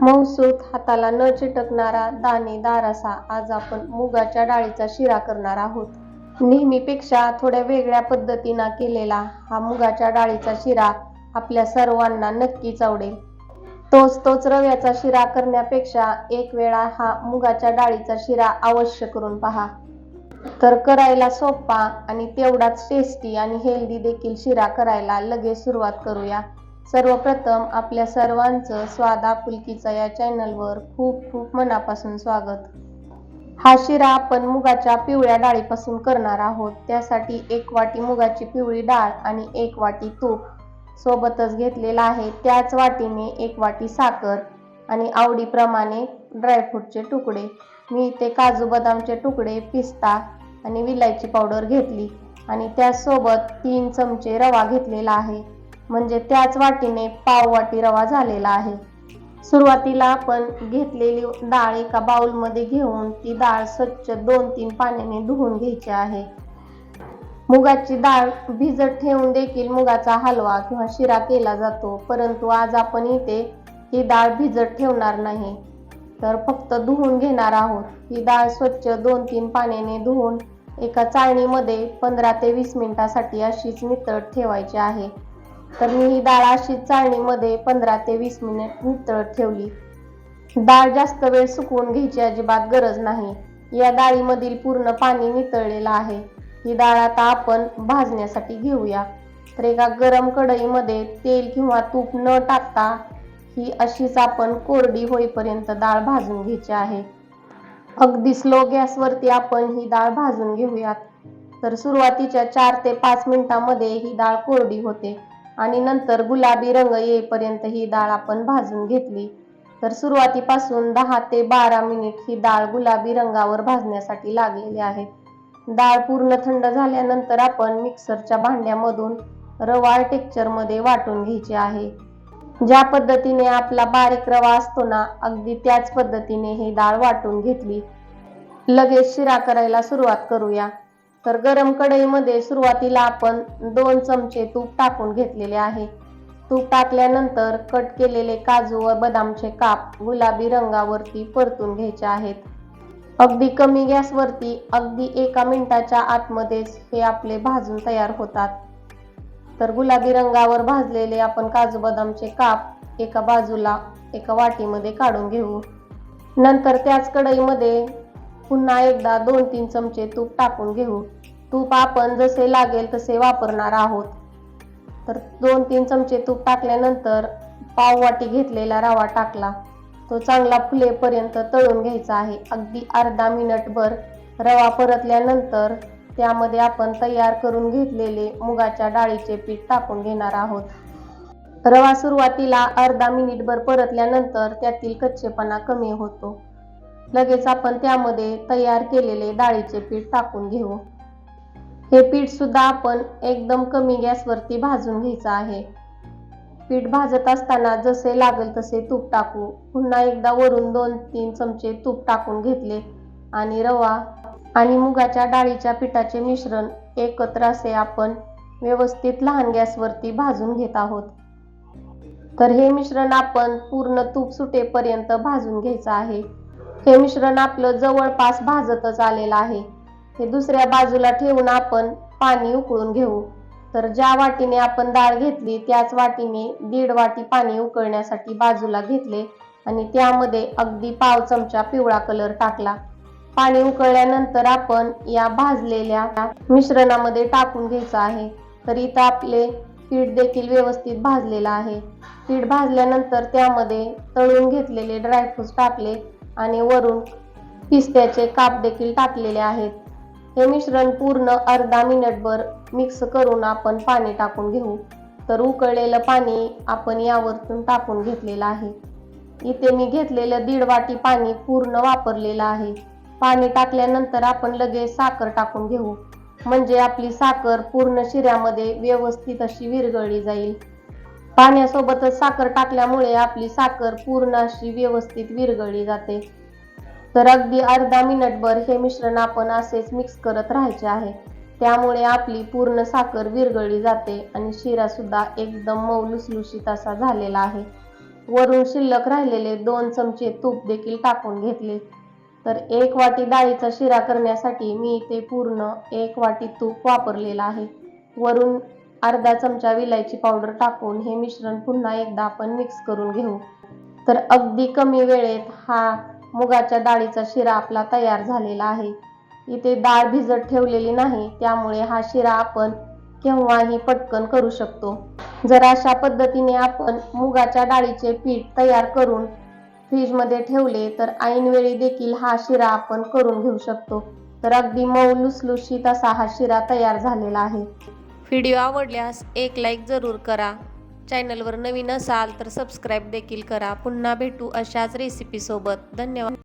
मऊसूत हाताला न चिटकणारा दाणेदार असा आज आपण मुगाच्या डाळीचा शिरा करणार आहोत. नेहमीपेक्षा थोड्या वेगळ्या पद्धतीनं केलेला हा मुगाच्या डाळीचा शिरा आपल्या सर्वांना नक्कीच आवडेल तोच तोच रव्याचा शिरा करण्यापेक्षा एक वेळा हा मुगाच्या डाळीचा शिरा अवश्य करून पहा. तर करायला सोपा आणि तेवढाच टेस्टी आणि हेल्दी देखील शिरा करायला लगेच सुरुवात करूया. सर्वप्रथम आपल्या सर्वांचं स्वादा पुलकीचा या चॅनलवर खूप खूप मनापासून स्वागत. हा शिरा आपण मुगाच्या पिवळ्या डाळीपासून करणार आहोत. त्यासाठी एक वाटी मुगाची पिवळी डाळ आणि एक वाटी तूप सोबतच घेतलेला आहे. त्याच वाटीने एक वाटी साखर आणि आवडीप्रमाणे ड्रायफ्रूटचे तुकडे. मी इथे काजू बदामचे तुकडे पिस्ता आणि विलायची पावडर घेतली आणि त्याचसोबत तीन चमचे रवा घेतलेला आहे. म्हणजे त्याच वाटीने पाववाटी रवा झालेला आहे. सुरुवातीला आपण घेतलेली डाळ एका बाउलमध्ये घेऊन ती डाळ स्वच्छ दोन तीन पाण्याने धुवून घ्यायची आहे. मुगाची डाळ भिजत ठेवून देखील मुगाचा हलवा किंवा शिरा केला जातो परंतु आज आपण इथे ही डाळ भिजत ठेवणार नाही. तर फक्त धुवून घेणार आहोत. ही डाळ स्वच्छ दोन तीन पाण्याने धुवून एका चाळणीमध्ये पंधरा ते वीस मिनिटासाठी अशीच नितळ ठेवायची आहे. तर मी ही डाळ अशीच चाळणीमध्ये पंधरा ते वीस मिनिट नितळत ठेवली. डाळ जास्त वेळ सुकवून घ्यायची अजिबात गरज नाही. या डाळीमधील पूर्ण पाणी नितळलेलं आहे. ही डाळ आता आपण भाजण्यासाठी घेऊया. तर एका गरम कढईमध्ये तेल किंवा तूप न टाकता ही अशीच आपण कोरडी होईपर्यंत डाळ भाजून घ्यायची आहे. अगदी स्लो गॅसवरती आपण ही डाळ भाजून घेऊयात. तर सुरुवातीच्या चार ते पाच मिनिटांमध्ये ही डाळ कोरडी होते. आणि नंतर गुलाबी रंग येईपर्यंत ही डाळ आपण भाजून घेतली. तर सुरुवातीपासून दहा ते बारा मिनिट ही डाळ गुलाबी रंगावर भाजण्यासाठी लागलेली आहे. डाळ पूर्ण थंड झाल्यानंतर आपण मिक्सरच्या भांड्यामधून रवाळ टेक्चरमध्ये वाटून घ्यायची आहे. ज्या पद्धतीने आपला बारीक रवा असतो ना अगदी त्याच पद्धतीने ही डाळ वाटून घेतली. लगेच शिरा करायला सुरुवात करूया. तर गरम कढईमध्ये सुरुवातीला आपण दोन चमचे तूप टाकून घेतलेले आहे. तूप टाकल्यानंतर कट केलेले काजू व बदामचे काप गुलाबी रंगावरती परतून घ्यायचे आहेत. अगदी कमी गॅसवरती अगदी एका मिनिटाच्या आतमध्येच हे आपले भाजून तयार होतात. तर गुलाबी रंगावर भाजलेले आपण काजू बदामचे काप एका बाजूला एका वाटीमध्ये काढून घेऊ. नंतर त्याच कढईमध्ये पुन्हा एकदा दोन तीन चमचे तूप टाकून घेऊ. तूप आपण जसे लागेल तसे वापरणार आहोत. तर दोन तीन चमचे तूप टाकल्यानंतर पाव वाटी घेतलेला रवा टाकला. तो चांगला फुलेपर्यंत तळून घ्यायचा आहे. अगदी अर्धा मिनिटभर रवा परतल्यानंतर त्यामध्ये आपण तयार करून घेतलेले मुगाच्या डाळीचे पीठ टाकून घेणार आहोत. रवा सुरुवातीला अर्धा मिनिटभर परतल्यानंतर त्यातील कच्चेपणा कमी होतो. लगेच आपण त्यामध्ये तयार केलेले डाळीचे पीठ टाकून घेऊ. हे पीठ सुद्धा आपण एकदम कमी गॅसवरती भाजून घ्यायचं आहे. पीठ भाजत असताना जसे लागेल तसे तूप टाकू. पुन्हा एकदा वरून दोन तीन चमचे तूप टाकून घेतले आणि रवा आणि मुगाच्या डाळीच्या पिठाचे मिश्रण एकत्र असे आपण व्यवस्थित लहान गॅसवरती भाजून घेत आहोत. तर हे मिश्रण आपण पूर्ण तूप सुटेपर्यंत भाजून घ्यायचं आहे. हे मिश्रण आपलं जवळपास भाजतच आलेलं आहे. हे दुसऱ्या बाजूला ठेवून आपण पाणी उकळून घेऊ. तर ज्या वाटीने आपण डाळ घेतली त्याच वाटीने दीड वाटी पाणी उकळण्यासाठी बाजूला घेतले आणि त्यामध्ये अगदी पाव चमचा पिवळा कलर टाकला. पाणी उकळल्यानंतर आपण या भाजलेल्या मिश्रणामध्ये टाकून घ्यायचं आहे. तर इथं आपले पीठ देखील व्यवस्थित भाजलेलं आहे. पीठ भाजल्यानंतर त्यामध्ये तळून घेतलेले ड्रायफ्रूट टाकले. आणि वरून पिस्त्याचे काप देखील टाकलेले आहेत. हे मिश्रण पूर्ण अर्धा मिनिटभर मिक्स करून आपण पाणी टाकून घेऊ. तर उकळलेलं पाणी आपण यावरतून टाकून घेतलेलं आहे. इथे मी घेतलेलं दीड वाटी पाणी पूर्ण वापरलेलं आहे. पाणी टाकल्यानंतर आपण लगेच साखर टाकून घेऊ. म्हणजे आपली साखर पूर्ण शिऱ्यामध्ये व्यवस्थित अशी विरघळली जाईल. पाण्यासोबतच साखर टाकल्यामुळे आपली साखर पूर्ण अशी व्यवस्थित विरघळली जाते. तर अगदी अर्धा मिनिटभर हे मिश्रण आपण असेच मिक्स करत राहायचे आहे. त्यामुळे आपली पूर्ण साखर विरघळली जाते आणि शिरा सुद्धा एकदम मऊ लुसलुशीत असा झालेला आहे. वरून शिल्लक राहिलेले दोन चमचे तूप देखील टाकून घेतले. तर एक वाटी डाळीचा शिरा करण्यासाठी मी इथे पूर्ण एक वाटी तूप वापरलेलं आहे. वरून अर्धा चमचा विलायची पावडर टाकून हे मिश्रण पुन्हा एकदा आपण मिक्स करून घेऊ. तर अगदी कमी वेळेत हा मुगाच्या डाळीचा शिरा आपला तयार झालेला आहे. इथे डाळ भिजत ठेवलेली नाही त्यामुळे हा शिरा आपण केव्हाही पटकन करू शकतो. जर अशा पद्धतीने आपण मुगाच्या डाळीचे पीठ तयार करून फ्रीजमध्ये ठेवले तर ऐनवेळी देखील हा शिरा आपण करून घेऊ शकतो. तर अगदी मऊ लुसलुशीत असा हा शिरा तयार झालेला आहे. व्हिडिओ आवडल्यास एक लाईक जरूर करा. चॅनलवर नवीन असाल तर सबस्क्राईब देखील करा. पुन्हा भेटू अशाच रेसिपीसोबत धन्यवाद.